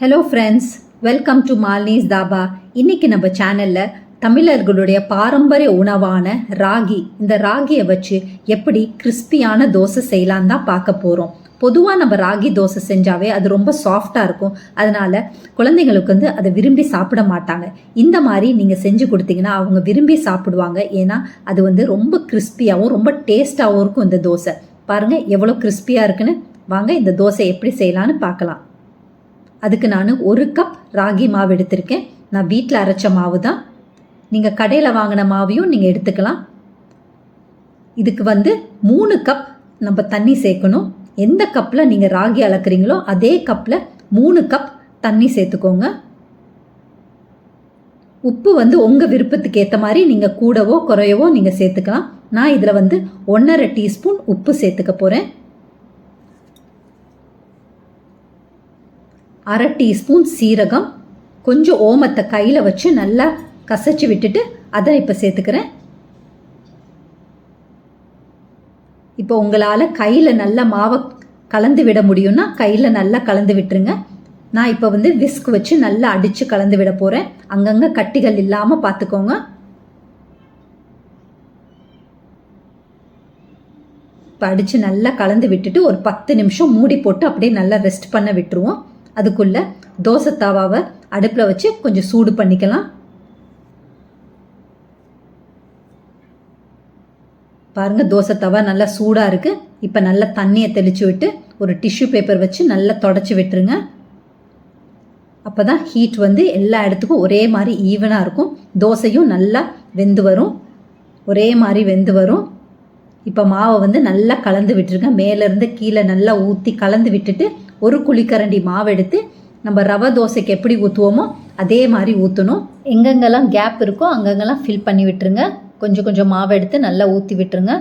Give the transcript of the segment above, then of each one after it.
Hello friends welcome to மாலினிஸ் தாபா இன்னைக்கு நம்ம சேனலில் தமிழர்களுடைய பாரம்பரிய உணவான ராகி. இந்த ராகியை வச்சு எப்படி கிறிஸ்பியான தோசை செய்யலான்னு தான் பார்க்க போகிறோம் பொதுவாக நம்ம ராகி தோசை செஞ்சாவே அது ரொம்ப சாஃப்டாக இருக்கும். அதனால் குழந்தைங்களுக்கு வந்து அதை விரும்பி சாப்பிட மாட்டாங்க. இந்த மாதிரி நீங்கள் செஞ்சு கொடுத்தீங்கன்னா அவங்க விரும்பி சாப்பிடுவாங்க. ஏன்னா அது வந்து ரொம்ப கிறிஸ்பியாகவும் ரொம்ப டேஸ்ட்டாகவும் இருக்கும் இந்த தோசை. பாருங்கள் எவ்வளோ கிறிஸ்பியாக இருக்குன்னு. வாங்க இந்த தோசை எப்படி செய்யலான்னு பார்க்கலாம். அதுக்கு நான் ஒரு கப் ராகி மாவு எடுத்திருக்கேன். நான் வீட்டில் அரைச்ச மாவு தான் நீங்கள் கடையில் வாங்கின மாவையும் நீங்கள் எடுத்துக்கலாம். இதுக்கு வந்து மூணு கப் நம்ம தண்ணி சேர்க்கணும். எந்த கப்பில் நீங்கள் ராகி அளக்குறீங்களோ அதே கப்பில் மூணு கப் தண்ணி சேர்த்துக்கோங்க. உப்பு வந்து உங்கள் விருப்பத்துக்கு ஏற்ற மாதிரி நீங்கள் கூடவோ குறையவோ நீங்கள் சேர்த்துக்கலாம். நான் இதில் வந்து ஒன்றரை டீஸ்பூன் உப்பு சேர்த்துக்க போகிறேன் அரை டீஸ்பூன் சீரகம் கொஞ்சம் ஓமத்தை கையில் வச்சு நல்லா கசச்சு விட்டுட்டு அதை இப்போ சேர்த்துக்கிறேன். இப்போ உங்களால் கையில் நல்லா மாவை கலந்து விட முடியும்னா கையில் நல்லா கலந்து விட்டுருங்க. நான் இப்போ வந்து விஸ்க் வச்சு நல்லா அடித்து கலந்து விட போகிறேன் அங்கங்கே கட்டிகள் இல்லாமல் பார்த்துக்கோங்க இப்போ அடித்து நல்லா கலந்து விட்டுட்டு ஒரு பத்து நிமிஷம் மூடி போட்டு அப்படியே நல்லா ரெஸ்ட் பண்ண விட்டுருவோம். அதுக்குள்ளே தோசை தாவாவை அடுப்பில் வச்சு கொஞ்சம் சூடு பண்ணிக்கலாம். பாருங்கள் தோசை தவா நல்லா சூடாக இருக்குது இப்போ நல்லா தண்ணியை தெளித்து விட்டு ஒரு டிஷ்யூ பேப்பர் வச்சு நல்லா தொடச்சி விட்டுருங்க. அப்போ தான் ஹீட் வந்து எல்லா இடத்துக்கும் ஒரே மாதிரி ஈவனாக இருக்கும். தோசையும் நல்லா வெந்து வரும். ஒரே மாதிரி வெந்து வரும். இப்போ மாவை வந்து நல்லா கலந்து விட்டுருங்க. மேலேருந்து கீழே நல்லா ஊற்றி கலந்து விட்டுட்டு ஒரு குழிக்கரண்டி மாவு எடுத்து நம்ம ரவை தோசைக்கு எப்படி ஊற்றுவோமோ அதே மாதிரி ஊற்றணும் எங்கெங்கெல்லாம் கேப் இருக்கோ அங்கங்கெல்லாம் ஃபில் பண்ணி விட்டுருங்க. கொஞ்சம் கொஞ்சம் மாவு எடுத்து நல்லா ஊற்றி விட்டுருங்க.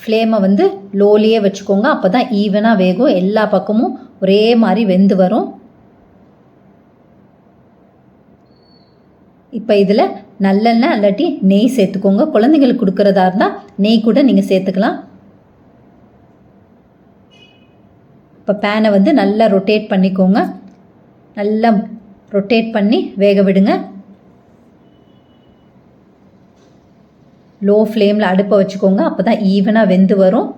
ஃப்ளேமை வந்து லோலியே வச்சுக்கோங்க. அப்போ தான் ஈவனாக வேகும். எல்லா பக்கமும் ஒரே மாதிரி வெந்து வரும். இப்போ இதில் நல்லெண்ணெய் இல்லாட்டி நெய் சேர்த்துக்கோங்க. குழந்தைங்களுக்கு கொடுக்குறதா இருந்தால் நெய் கூட நீங்கள் சேர்த்துக்கலாம். இப்போ பேனை வந்து நல்லா ரொட்டேட் பண்ணிக்கோங்க. நல்லா ரொட்டேட் பண்ணி வேக விடுங்க. லோ ஃப்ளேமில் அடுப்பை வச்சுக்கோங்க. அப்போ தான் ஈவனாக வெந்து வரும்.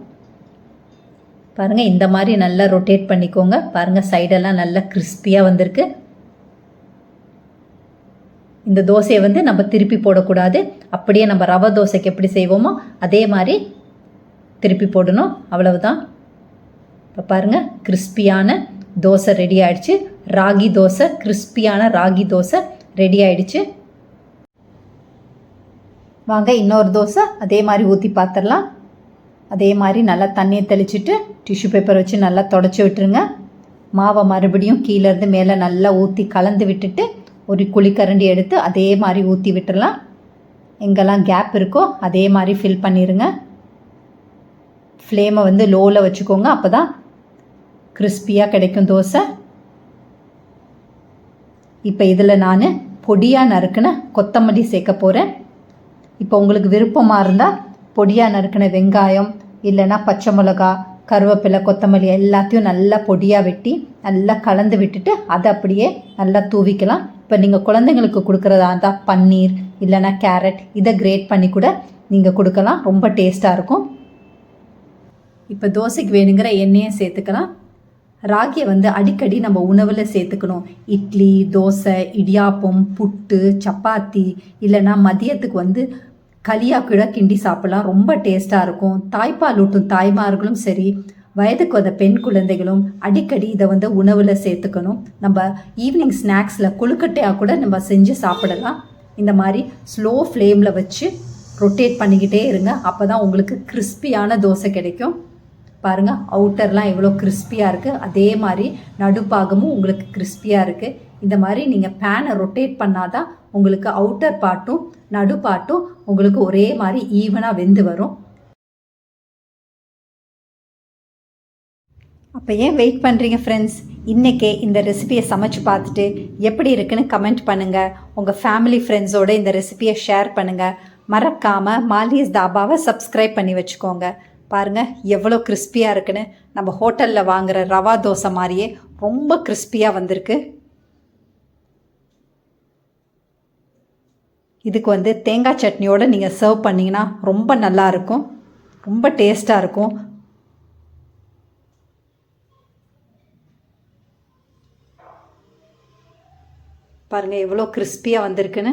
பாருங்கள் இந்த மாதிரி நல்லா ரொட்டேட் பண்ணிக்கோங்க. பாருங்கள் சைடெல்லாம் நல்லா கிறிஸ்பியாக வந்திருக்கு. இந்த தோசையை வந்து நம்ம திருப்பி போடக்கூடாது. அப்படியே நம்ம ரவை தோசைக்கு எப்படி செய்வோமோ அதே மாதிரி திருப்பி போடணும். அவ்வளவுதான். இப்போ பாருங்கள் கிறிஸ்பியான தோசை ரெடி ஆயிடுச்சு. ராகி தோசை கிறிஸ்பியான ராகி தோசை ரெடி ஆயிடுச்சு. வாங்க இன்னொரு தோசை அதே மாதிரி ஊற்றி பார்த்துடலாம் அதே மாதிரி நல்லா தண்ணியை தெளிச்சிட்டு டிஷ்யூ பேப்பர் வச்சு நல்லா தொடச்சி விட்டுருங்க. மாவை மறுபடியும் கீழேருந்து மேலே நல்லா ஊற்றி கலந்து விட்டுட்டு ஒரு குழிக்கரண்டி எடுத்து அதே மாதிரி ஊற்றி விட்டுறலாம். எங்கெல்லாம் கேப் இருக்கோ அதே மாதிரி ஃபில் பண்ணிடுங்க ஃப்ளேமை வந்து லோவில் வச்சுக்கோங்க அப்போ தான் கிறிஸ்பியாக கிடைக்கும் தோசை. இப்போ இதில் நான் பொடியாக நறுக்கின கொத்தமல்லி சேர்க்க போகிறேன் இப்போ உங்களுக்கு விருப்பமாக இருந்தால் பொடியாக நறுக்கின வெங்காயம் இல்லைன்னா பச்சை மிளகா கருவேப்பிலை கொத்தமல்லி எல்லாத்தையும் நல்லா பொடியாக வெட்டி நல்லா கலந்து விட்டுட்டு அதை அப்படியே நல்லா தூவிக்கலாம். இப்போ நீங்கள் குழந்தைங்களுக்கு கொடுக்குறதா இருந்தால் பன்னீர் இல்லைன்னா கேரட் இதை கிரேட் பண்ணி கூட நீங்கள் கொடுக்கலாம். ரொம்ப டேஸ்ட்டாக இருக்கும். இப்போ தோசைக்கு வேணுங்கிற எண்ணெயை சேர்த்துக்கலாம். ராகியை வந்து அடிக்கடி நம்ம உணவில் சேர்த்துக்கணும். இட்லி தோசை இடியாப்பம் புட்டு சப்பாத்தி இல்லைன்னா மதியத்துக்கு வந்து களியா கூட கிண்டி சாப்பிடலாம். ரொம்ப டேஸ்ட்டாக இருக்கும். தாய்ப்பால் ஊட்டும் தாய்மார்களும் சரி வயதுக்கு வந்த பெண் குழந்தைகளும் அடிக்கடி இதை வந்து உணவில் சேர்த்துக்கணும். நம்ம ஈவினிங் ஸ்நாக்ஸில் கொழுக்கட்டையாக கூட நம்ம செஞ்சு சாப்பிடலாம். இந்த மாதிரி ஸ்லோ ஃப்ளேமில் வச்சு ரொட்டேட் பண்ணிக்கிட்டே இருங்க. அப்போ தான் உங்களுக்கு கிறிஸ்பியான தோசை கிடைக்கும். பாருங்கள் அவுட்டர்லாம் எவ்வளோ கிறிஸ்பியாக இருக்குது அதே மாதிரி நடுப்பாகமும் உங்களுக்கு கிறிஸ்பியாக இருக்குது இந்த மாதிரி நீங்கள் பேனை ரொட்டேட் பண்ணாதான் உங்களுக்கு அவுட்டர் பார்ட்டும் நடுப்பாட்டும் உங்களுக்கு ஒரே மாதிரி ஈவனாக வெந்து வரும். அப்போ ஏன் வெயிட் பண்ணுறீங்க ஃப்ரெண்ட்ஸ் இன்றைக்கே இந்த ரெசிபியை சமைச்சு பார்த்துட்டு எப்படி இருக்குன்னு கமெண்ட் பண்ணுங்கள் உங்கள் ஃபேமிலி ஃப்ரெண்ட்ஸோட இந்த ரெசிபியை ஷேர் பண்ணுங்கள் மறக்காமல் மாலியஸ் தாபாவை சப்ஸ்கிரைப் பண்ணி வச்சுக்கோங்க. பாருங்கள் எவ்வளோ கிறிஸ்பியாக இருக்குன்னு. நம்ம ஹோட்டலில் வாங்குகிற ரவா தோசை மாதிரியே ரொம்ப கிறிஸ்பியாக வந்திருக்கு. இதுக்கு வந்து தேங்காய் சட்னியோடு நீங்கள் சர்வ் பண்ணிங்கன்னா ரொம்ப நல்லா இருக்கும். ரொம்ப டேஸ்ட்டாக இருக்கும். பாருங்கள் எவ்வளோ கிறிஸ்பியாக வந்திருக்குன்னு.